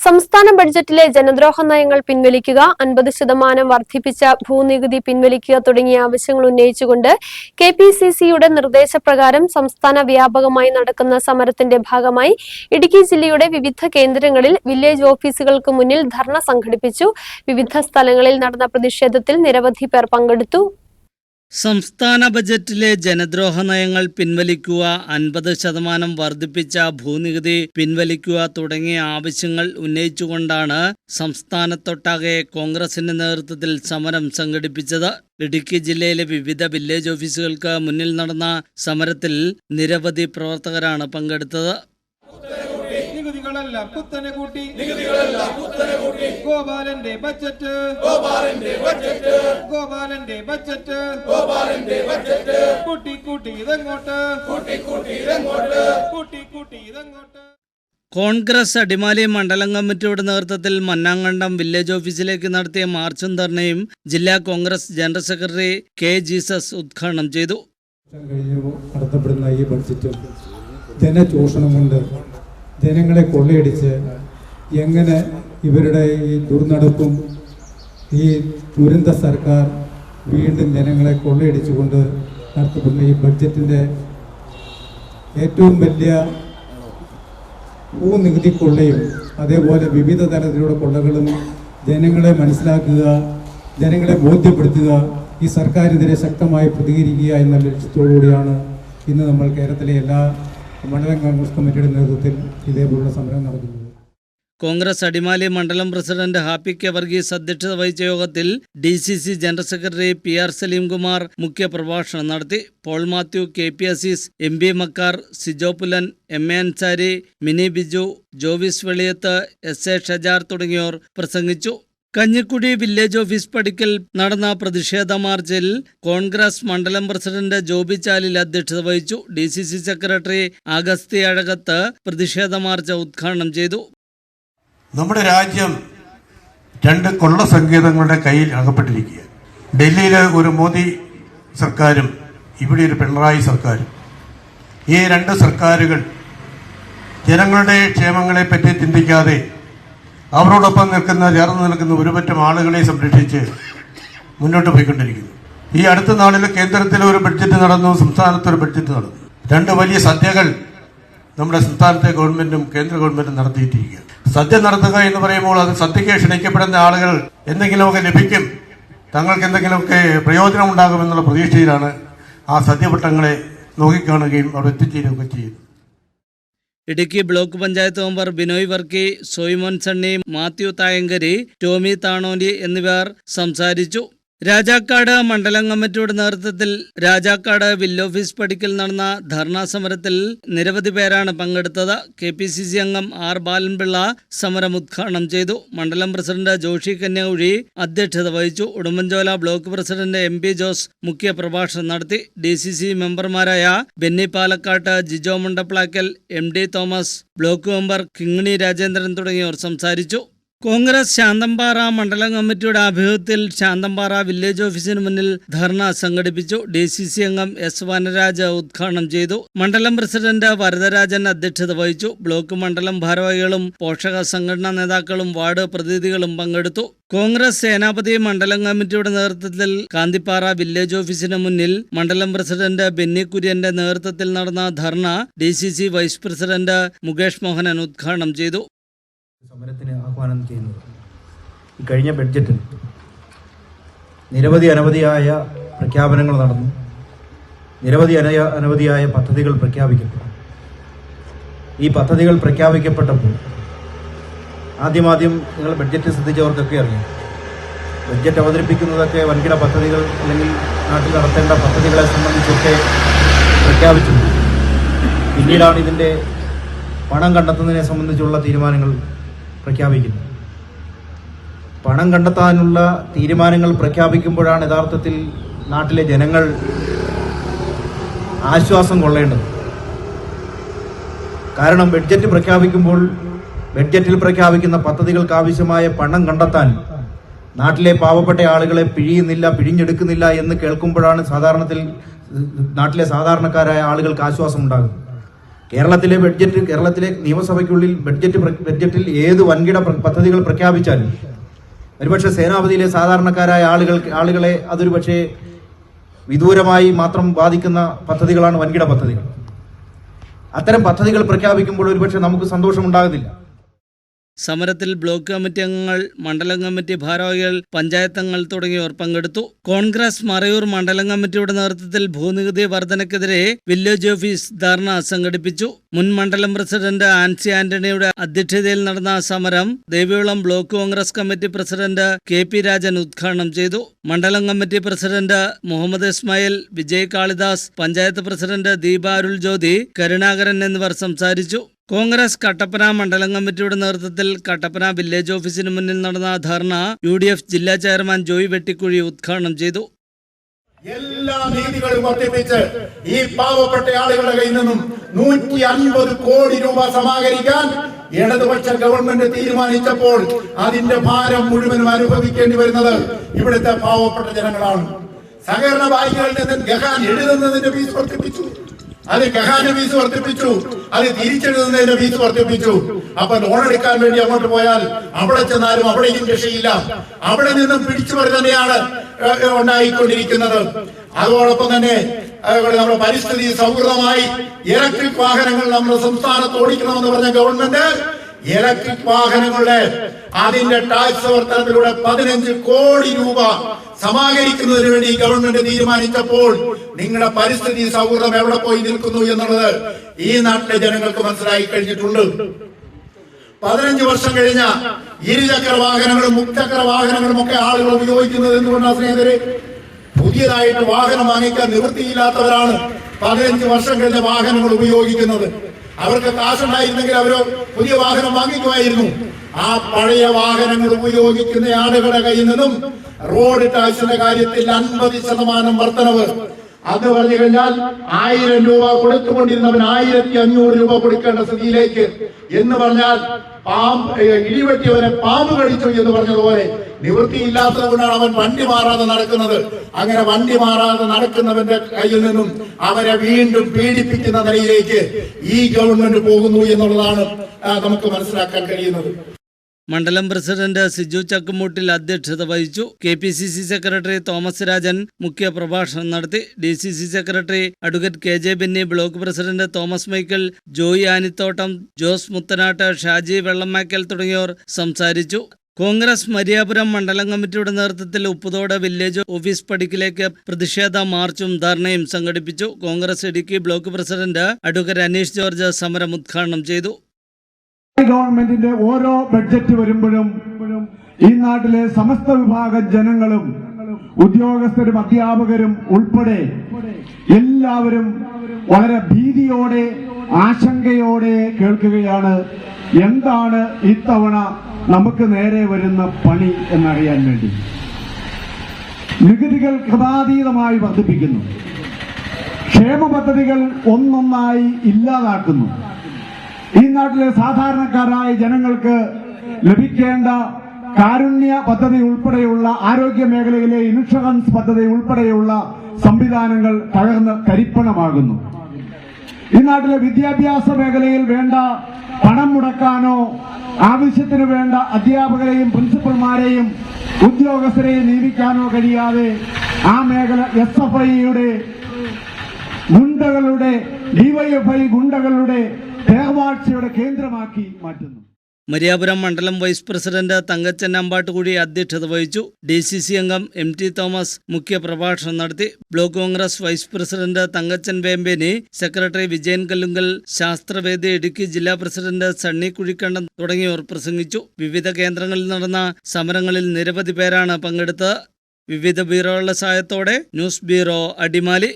സംസ്ഥാന ബഡ്ജറ്റിലെ ജനദ്രോഹ നയങ്ങൾ പിൻവലിക്കുക അൻപത് ശതമാനം വർദ്ധിപ്പിച്ച ഭൂനികുതി പിൻവലിക്കുക തുടങ്ങിയ ആവശ്യങ്ങൾ ഉന്നയിച്ചുകൊണ്ട് കെ പി സി സിയുടെ നിർദ്ദേശപ്രകാരം സംസ്ഥാന വ്യാപകമായി നടക്കുന്ന സമരത്തിന്റെ ഭാഗമായി ഇടുക്കി ജില്ലയുടെ വിവിധ കേന്ദ്രങ്ങളിൽ വില്ലേജ് ഓഫീസുകൾക്ക് മുന്നിൽ ധർണ സംഘടിപ്പിച്ചു. വിവിധ സ്ഥലങ്ങളിൽ നടന്ന പ്രതിഷേധത്തിൽ നിരവധി പേർ പങ്കെടുത്തു. സംസ്ഥാന ബജറ്റിലെ ജനദ്രോഹ നയങ്ങൾ പിൻവലിക്കുക അൻപത് ശതമാനം വർദ്ധിപ്പിച്ച ഭൂനികുതി പിൻവലിക്കുക തുടങ്ങിയ ആവശ്യങ്ങൾ ഉന്നയിച്ചുകൊണ്ടാണ് സംസ്ഥാനത്തൊട്ടാകെ കോൺഗ്രസിന്റെ നേതൃത്വത്തിൽ സമരം സംഘടിപ്പിച്ചത്. ഇടുക്കി ജില്ലയിലെ വിവിധ വില്ലേജ് ഓഫീസുകൾക്ക് മുന്നിൽ നടന്ന സമരത്തിൽ നിരവധി പ്രവർത്തകരാണ് പങ്കെടുത്തത്. നികുതികളെല്ലാം കുത്തനെ കൂട്ടി. നികുതികളെല്ലാം കുത്തനെ കൂട്ടി. ഗോപാലന്റെ ബജറ്റ് ഗോപാലന്റെ ബജറ്റ് ഗോപാലന്റെ ബജറ്റ് ഗോപാലന്റെ ബജറ്റ് കൂട്ടി കൂട്ടി ഇതങ്ങോട്ട്. കൂട്ടി കൂട്ടി ഇതങ്ങോട്ട്. കൂട്ടി കൂട്ടി ഇതങ്ങോട്ട്. കോൺഗ്രസ് അടിമാലി മണ്ഡലം കമ്മിറ്റിയുടെ നേതൃത്വത്തിൽ മന്നാങ്കണ്ടം വില്ലേജ് ഓഫീസിലേക്ക് നടത്തിയ മാർച്ചും ധർണയും ജില്ലാ Congress general secretary K Jesus ഉദ്ഘാടനം ചെയ്തു. കഴിഞ്ഞു നടത്തപ്പെടുന്ന ഈ ബഡ്ജറ്റും ജനചൂഷണം കൊണ്ട് ജനങ്ങളെ കൊള്ളയടിച്ച് എങ്ങനെ ഇവരുടെ ഈ ദുർനടപ്പും ഈ ദുരന്ത സർക്കാർ വീണ്ടും ജനങ്ങളെ കൊള്ളയടിച്ചുകൊണ്ട് നടത്തപ്പെടുന്ന ഈ ബഡ്ജറ്റിന്റെ ഏറ്റവും വലിയ ഭൂനികുതി കൊള്ളയും അതേപോലെ വിവിധ തരത്തിലുള്ള കൊള്ളകളും ജനങ്ങളെ മനസ്സിലാക്കുക ജനങ്ങളെ ബോധ്യപ്പെടുത്തുക ഈ സർക്കാരിനെതിരെ ശക്തമായി പ്രതികരിക്കുക എന്ന ലക്ഷ്യത്തോടുകൂടിയാണ് ഇന്ന് നമ്മൾ കേരളത്തിലെ എല്ലാ മണ്ഡലം കോൺഗ്രസ് കമ്മിറ്റിയുടെ നേതൃത്വത്തിൽ ഇതേപോലുള്ള സമരം നടക്കുന്നത്. കോൺഗ്രസ് അടിമാലി മണ്ഡലം പ്രസിഡന്റ് ഹാപ്പി കെ വർഗീസ് അധ്യക്ഷത വഹിച്ച യോഗത്തിൽ D C C general secretary P R Salimkumar മുഖ്യ പ്രഭാഷണം നടത്തി. Paul Mathew K P Azeez M B Makkar Sijo Pulan M A Ansari Mini Biju Jovis Veliyath S A Shajar തുടങ്ങിയവർ പ്രസംഗിച്ചു. Kanjikkudi village office പടിക്കൽ നടന്ന പ്രതിഷേധ മാർച്ചിൽ കോൺഗ്രസ് മണ്ഡലം പ്രസിഡന്റ് ജോബി ചാലിൽ അധ്യക്ഷത വഹിച്ചു. D C C secretary Agasthi Azhakath പ്രതിഷേധ മാർച്ച് ഉദ്ഘാടനം ചെയ്തു. നമ്മുടെ രാജ്യം രണ്ട് കൊള്ള സംഗീതങ്ങളുടെ കയ്യിൽ അകപ്പെട്ടിരിക്കുക ഡൽഹിയിലെ ഒരു മോദി സർക്കാരും ഇവിടെ ഒരു പിണറായി സർക്കാരും. ഈ രണ്ട് സർക്കാരുകൾ ജനങ്ങളുടെ ക്ഷേമങ്ങളെ പറ്റി ചിന്തിക്കാതെ അവരോടൊപ്പം നിൽക്കുന്ന ചേർന്ന് നിൽക്കുന്ന ഒരുപറ്റം ആളുകളെ സംരക്ഷിച്ച് മുന്നോട്ട് പോയിക്കൊണ്ടിരിക്കുന്നു. ഈ അടുത്ത നാളിൽ കേന്ദ്രത്തിൽ ഒരു ബഡ്ജറ്റ് നടന്നു സംസ്ഥാനത്ത് ഒരു ബഡ്ജറ്റ് നടന്നു. രണ്ട് വലിയ സദ്യകൾ നമ്മുടെ സംസ്ഥാനത്തെ ഗവൺമെന്റും കേന്ദ്ര ഗവൺമെന്റും നടത്തിയിട്ടിരിക്കുക സദ്യ നടത്തുക എന്ന് പറയുമ്പോൾ അത് സദ്യയ്ക്ക് ക്ഷണിക്കപ്പെടുന്ന ആളുകൾ എന്തെങ്കിലുമൊക്കെ ലഭിക്കും തങ്ങൾക്ക് എന്തെങ്കിലുമൊക്കെ പ്രയോജനം ഉണ്ടാകുമെന്നുള്ള പ്രതീക്ഷയിലാണ് ആ സദ്യവട്ടങ്ങളെ നോക്കിക്കാണുകയും അവിടെ എത്തിച്ചേരുകയൊക്കെ ചെയ്യുന്നത്. ഇടുക്കി ബ്ലോക്ക് പഞ്ചായത്ത് മെമ്പർ ബിനോയ് വർക്കി സോയിമോൻ സണ്ണി മാത്യു തായങ്കരി ടോമി താണോലി എന്നിവർ സംസാരിച്ചു. രാജാക്കാട് മണ്ഡലം കമ്മിറ്റിയുടെ നേതൃത്വത്തിൽ രാജാക്കാട് വില്ല് ഓഫീസ് പടിക്കൽ നടന്ന ധർണാ സമരത്തിൽ നിരവധി പേരാണ് പങ്കെടുത്തത്. കെ പി സി സി അംഗം ആർ ബാലൻപിള്ള സമരം ഉദ്ഘാടനം ചെയ്തു. മണ്ഡലം പ്രസിഡന്റ് ജോഷി കന്യാകുഴി അധ്യക്ഷത വഹിച്ചു. Udumbanchola block president M P Jose മുഖ്യ പ്രഭാഷണം നടത്തി. ഡി സി സി മെമ്പർമാരായ Benny Palakkad Jijo Mundaplackal M D Thomas block member Kingini Rajendran തുടങ്ങിയവർ സംസാരിച്ചു. കോൺഗ്രസ് ശാന്തമ്പാറ മണ്ഡലം കമ്മിറ്റിയുടെ ആഭിമുഖ്യത്തിൽ ശാന്തമ്പാറ വില്ലേജ് ഓഫീസിന് മുന്നിൽ ധർണ സംഘടിപ്പിച്ചു. ഡി സി സി അംഗം എസ് വനരാജ് ഉദ്ഘാടനം ചെയ്തു. മണ്ഡലം പ്രസിഡന്റ് വരദരാജൻ അധ്യക്ഷത വഹിച്ചു. ബ്ലോക്ക് മണ്ഡലം ഭാരവാഹികളും പോഷക സംഘടനാ നേതാക്കളും വാർഡ് പ്രതിനിധികളും പങ്കെടുത്തു. കോൺഗ്രസ് സേനാപതി മണ്ഡലം കമ്മിറ്റിയുടെ നേതൃത്വത്തിൽ കാന്തിപ്പാറ വില്ലേജ് ഓഫീസിന് മുന്നിൽ മണ്ഡലം പ്രസിഡന്റ് ബെന്നി കുര്യന്റെ നേതൃത്വത്തിൽ നടന്ന ധർണ D vice president Mukesh Mohanan ഉദ്ഘാടനം ചെയ്തു. സമരത്തിന് ആഹ്വാനം ചെയ്യുന്നത്. ഈ കഴിഞ്ഞ ബഡ്ജറ്റിൽ നിരവധി അനവധിയായ പ്രഖ്യാപനങ്ങൾ നടന്നു. നിരവധി അന അനവധിയായ പദ്ധതികൾ പ്രഖ്യാപിക്കപ്പെട്ടു. ഈ പദ്ധതികൾ പ്രഖ്യാപിക്കപ്പെട്ടപ്പോൾ ആദ്യമാദ്യം നിങ്ങൾ ബഡ്ജറ്റ് ശ്രദ്ധിച്ചവർക്കൊക്കെ അറിയാം. ബഡ്ജറ്റ് അവതരിപ്പിക്കുന്നതൊക്കെ വൻകിട പദ്ധതികൾ അല്ലെങ്കിൽ നാട്ടിൽ നടത്തേണ്ട പദ്ധതികളെ സംബന്ധിച്ചൊക്കെ പ്രഖ്യാപിച്ചു പിന്നീടാണ് ഇതിന്റെ പണം കണ്ടെത്തുന്നതിനെ സംബന്ധിച്ചുള്ള തീരുമാനങ്ങൾ പ്രഖ്യാപിക്കുന്നത് പണം കണ്ടെത്താനുള്ള തീരുമാനങ്ങൾ പ്രഖ്യാപിക്കുമ്പോഴാണ് യഥാർത്ഥത്തിൽ നാട്ടിലെ ജനങ്ങൾ ആശ്വാസം കൊള്ളേണ്ടത്. കാരണം ബഡ്ജറ്റ് പ്രഖ്യാപിക്കുമ്പോൾ ബഡ്ജറ്റിൽ പ്രഖ്യാപിക്കുന്ന പദ്ധതികൾക്ക് ആവശ്യമായ പണം കണ്ടെത്താൻ നാട്ടിലെ പാവപ്പെട്ട ആളുകളെ പിഴിയുന്നില്ല പിഴിഞ്ഞെടുക്കുന്നില്ല എന്ന് കേൾക്കുമ്പോഴാണ് സാധാരണത്തിൽ നാട്ടിലെ സാധാരണക്കാരായ ആളുകൾക്ക് ആശ്വാസം ഉണ്ടാകുന്നത് കേരളത്തിലെ ബഡ്ജറ്റ് കേരളത്തിലെ നിയമസഭയ്ക്കുള്ളിൽ ബഡ്ജറ്റ് ബഡ്ജറ്റിൽ ഏത് വൻകിട പദ്ധതികൾ പ്രഖ്യാപിച്ചാലും ഒരുപക്ഷെ സേനാപതിയിലെ സാധാരണക്കാരായ ആളുകൾ ആളുകളെ അതൊരു പക്ഷേ വിദൂരമായി മാത്രം ബാധിക്കുന്ന പദ്ധതികളാണ് വൻകിട പദ്ധതികൾ. അത്തരം പദ്ധതികൾ പ്രഖ്യാപിക്കുമ്പോൾ ഒരുപക്ഷെ നമുക്ക് സന്തോഷമുണ്ടാകുന്നില്ല. സമരത്തിൽ ബ്ലോക്ക് കമ്മിറ്റി അംഗങ്ങൾ മണ്ഡലം കമ്മിറ്റി ഭാരവാഹികൾ പഞ്ചായത്ത് അംഗങ്ങൾ തുടങ്ങിയവർ പങ്കെടുത്തു. കോൺഗ്രസ് മറയൂർ മണ്ഡലം കമ്മിറ്റിയുടെ നേതൃത്വത്തിൽ ഭൂനികുതി വർധനക്കെതിരെ വില്ലേജ് ഓഫീസ് ധർണ സംഘടിപ്പിച്ചു. മുൻ മണ്ഡലം പ്രസിഡന്റ് ആൻസി ആന്റണിയുടെ അധ്യക്ഷതയിൽ നടന്ന സമരം Devikulam block Congress committee president K P Rajan ഉദ്ഘാടനം ചെയ്തു. മണ്ഡലം committee president Muhammad Ismail Vijay Kalidas panchayat president Deeparul Jyothi Karunakaran എന്നിവർ സംസാരിച്ചു. കോൺഗ്രസ് കട്ടപ്പന മണ്ഡലം കമ്മിറ്റിയുടെ നേതൃത്വത്തിൽ കട്ടപ്പന വില്ലേജ് ഓഫീസിന് മുന്നിൽ നടന്ന ധർണ യു ഡി എഫ് ജില്ലാ ചെയർമാൻ ജോയ് വെട്ടിക്കുഴി ഉദ്ഘാടനം ചെയ്തു. എല്ലാ നീതികളും വർദ്ധിപ്പിച്ച് ഈ പാവപ്പെട്ട ആളുകളുടെ കയ്യിൽ നിന്നും നൂറ്റി അൻപത് കോടി രൂപ സമാഹരിക്കാൻ ഇടതുപക്ഷ ഗവൺമെന്റ് തീരുമാനിച്ചപ്പോൾ അതിന്റെ ഭാരം മുഴുവനും അനുഭവിക്കേണ്ടി വരുന്നത് ഇവിടുത്തെ പാവപ്പെട്ട ജനങ്ങളാണ്. സഹകരണ ബാങ്കുകളിൽ നിന്ന് ഗഹാൻ എഴുതുന്നതിന്റെ ഫീസ് വർദ്ധിപ്പിച്ചു. അത് കഹാന്റെ ഫീസ് വർദ്ധിപ്പിച്ചു. അത് തിരിച്ചെഴുതുന്നതിന്റെ ഫീസ് വർദ്ധിപ്പിച്ചു. അപ്പൊ ലോൺ എടുക്കാൻ വേണ്ടി അങ്ങോട്ട് പോയാൽ അവിടെ ചെന്നാലും അവിടെയും രക്ഷയില്ല. അവിടെ നിന്നും പിടിച്ചു തന്നെയാണ് ഉണ്ടായിക്കൊണ്ടിരിക്കുന്നത്. അതോടൊപ്പം തന്നെ നമ്മുടെ പരിസ്ഥിതി സൗഹൃദമായി ഇലക്ട്രിക് വാഹനങ്ങൾ നമ്മുടെ സംസ്ഥാനത്ത് ഓടിക്കണമെന്ന് പറഞ്ഞ ഗവൺമെന്റ് ഇലക്ട്രിക് വാഹനങ്ങളുടെ അതിന്റെ ടാക്സ് വർധനത്തിലൂടെ പതിനഞ്ച് കോടി രൂപ സമാഹരിക്കുന്നതിന് വേണ്ടി ഗവൺമെന്റ് തീരുമാനിച്ചപ്പോൾ നിങ്ങളുടെ പരിസ്ഥിതി സൗഹൃദം എവിടെ പോയി നിൽക്കുന്നു എന്നുള്ളത് ഈ നാട്ടിലെ ജനങ്ങൾക്ക് മനസ്സിലായി കഴിഞ്ഞിട്ടുണ്ട്. പതിനഞ്ച് വർഷം കഴിഞ്ഞ ഇരുചക്ര വാഹനങ്ങളും മുച്ചക്ര വാഹനങ്ങളും ഒക്കെ ആളുകൾ ഉപയോഗിക്കുന്നത് എന്തുകൊണ്ടാണ് സ്നേഹിതരെ? പുതിയതായിട്ട് വാഹനം വാങ്ങിക്കാൻ നിവൃത്തിയില്ലാത്തവരാണ് പതിനഞ്ച് വർഷം കഴിഞ്ഞ വാഹനങ്ങൾ ഉപയോഗിക്കുന്നത്. അവർക്ക് കാശുണ്ടായിരുന്നെങ്കിൽ അവർ പുതിയ വാഹനം വാങ്ങിക്കുമായിരുന്നു. ആ പഴയ വാഹനങ്ങൾ ഉപയോഗിക്കുന്ന ആളുകളുടെ കയ്യിൽ നിന്നും റോഡ് ടാക്സിന്റെ കാര്യത്തിൽ അൻപത് ശതമാനം വർധനവ്. അത് പറഞ്ഞു കഴിഞ്ഞാൽ ആയിരം രൂപ കൊടുത്തുകൊണ്ടിരുന്നവൻ ആയിരത്തി അഞ്ഞൂറ് രൂപ കൊടുക്കേണ്ട സ്ഥിതിയിലേക്ക്. എന്ന് പറഞ്ഞാൽ പാമ്പ് ഇടിവെട്ടിയവനെ പാമ്പ് കടിച്ചു എന്ന് പറഞ്ഞതുപോലെ നിവൃത്തിയില്ലാത്തത് കൊണ്ടാണ് അവൻ വണ്ടി മാറാതെ നടക്കുന്നത്. അങ്ങനെ വണ്ടി മാറാതെ നടക്കുന്നവന്റെ കയ്യിൽ നിന്നും അവരെ വീണ്ടും പീഡിപ്പിക്കുന്ന നിലയിലേക്ക് ഈ ഗവൺമെന്റ് പോകുന്നു എന്നുള്ളതാണ് നമുക്ക് മനസ്സിലാക്കാൻ കഴിയുന്നത്. മണ്ഡലം പ്രസിഡന്റ് സിജു ചക്കുമൂട്ടിൽ അധ്യക്ഷത വഹിച്ചു. K P C C secretary Thomas Rajan മുഖ്യ പ്രഭാഷണം നടത്തി. D C C secretary advocate K J Benny block president Thomas Michael Joy Anithottam Jose Muthanattu Shaji Vellamakkal തുടങ്ങിയവർ സംസാരിച്ചു. കോൺഗ്രസ് മരിയാപുരം മണ്ഡലം കമ്മിറ്റിയുടെ നേതൃത്വത്തിൽ ഉപ്പുതോട് വില്ലേജ് ഓഫീസ് പടിക്കിലേക്ക് പ്രതിഷേധ മാർച്ചും ധർണയും സംഘടിപ്പിച്ചു. Congress Idukki block president advocate Aneesh George സമരം ഉദ്ഘാടനം ചെയ്തു. ഗവൺമെന്റിന്റെ ഓരോ ബഡ്ജറ്റ് വരുമ്പോഴും ഈ നാട്ടിലെ സമസ്ത വിഭാഗ ജനങ്ങളും ഉദ്യോഗസ്ഥരും അധ്യാപകരും ഉൾപ്പെടെ എല്ലാവരും വളരെ ഭീതിയോടെ ആശങ്കയോടെ കേൾക്കുകയാണ്. എന്താണ് ഇത്തവണ നമുക്ക് നേരെ വരുന്ന പണി എന്നറിയാൻ വേണ്ടി? നികുതികൾ കൃതാതീതമായി വർദ്ധിപ്പിക്കുന്നു. ക്ഷേമ പദ്ധതികൾ ഒന്നൊന്നായി ഇല്ലാതാക്കുന്നു. ഈ നാട്ടിലെ സാധാരണക്കാരായ ജനങ്ങൾക്ക് ലഭിക്കേണ്ട കാരുണ്യ പദ്ധതി ഉൾപ്പെടെയുള്ള ആരോഗ്യ മേഖലയിലെ ഇൻഷുറൻസ് പദ്ധതി ഉൾപ്പെടെയുള്ള സംവിധാനങ്ങൾ തകർന്ന് കരിപ്പണമാകുന്നു. ഈ നാട്ടിലെ വിദ്യാഭ്യാസ മേഖലയിൽ വേണ്ട പണം മുടക്കാനോ ആവശ്യത്തിന് വേണ്ട അധ്യാപകരെയും പ്രിൻസിപ്പൽമാരെയും ഉദ്യോഗസ്ഥരെയും നിയമിക്കാനോ കഴിയാതെ ആ മേഖല എസ് എഫ് ഐയുടെ ഗുണ്ടകളുടെ ഡിവൈഎഫ്ഐ ഗുണ്ടകളുടെ കേന്ദ്രമാക്കി മാറ്റുന്നു. മരിയാപുരം മണ്ഡലം വൈസ് പ്രസിഡന്റ് തങ്കച്ചൻ അമ്പാട്ടുകുഴി അധ്യക്ഷത വഹിച്ചു. ഡി സി സി അംഗം എം ടി തോമസ് മുഖ്യ പ്രഭാഷണം നടത്തി. Block Congress vice president Thankachan Vempeny secretary Vijayan Kallunkal Sasthravedi Idukki ജില്ലാ പ്രസിഡന്റ് സണ്ണി കുഴിക്കണ്ടൻ തുടങ്ങിയവർ പ്രസംഗിച്ചു. വിവിധ കേന്ദ്രങ്ങളിൽ നടന്ന സമരങ്ങളിൽ നിരവധി പേരാണ് പങ്കെടുത്തത്. വിവിധ ബ്യൂറോകളുടെ സഹായത്തോടെ ന്യൂസ് ബ്യൂറോ അടിമാലി.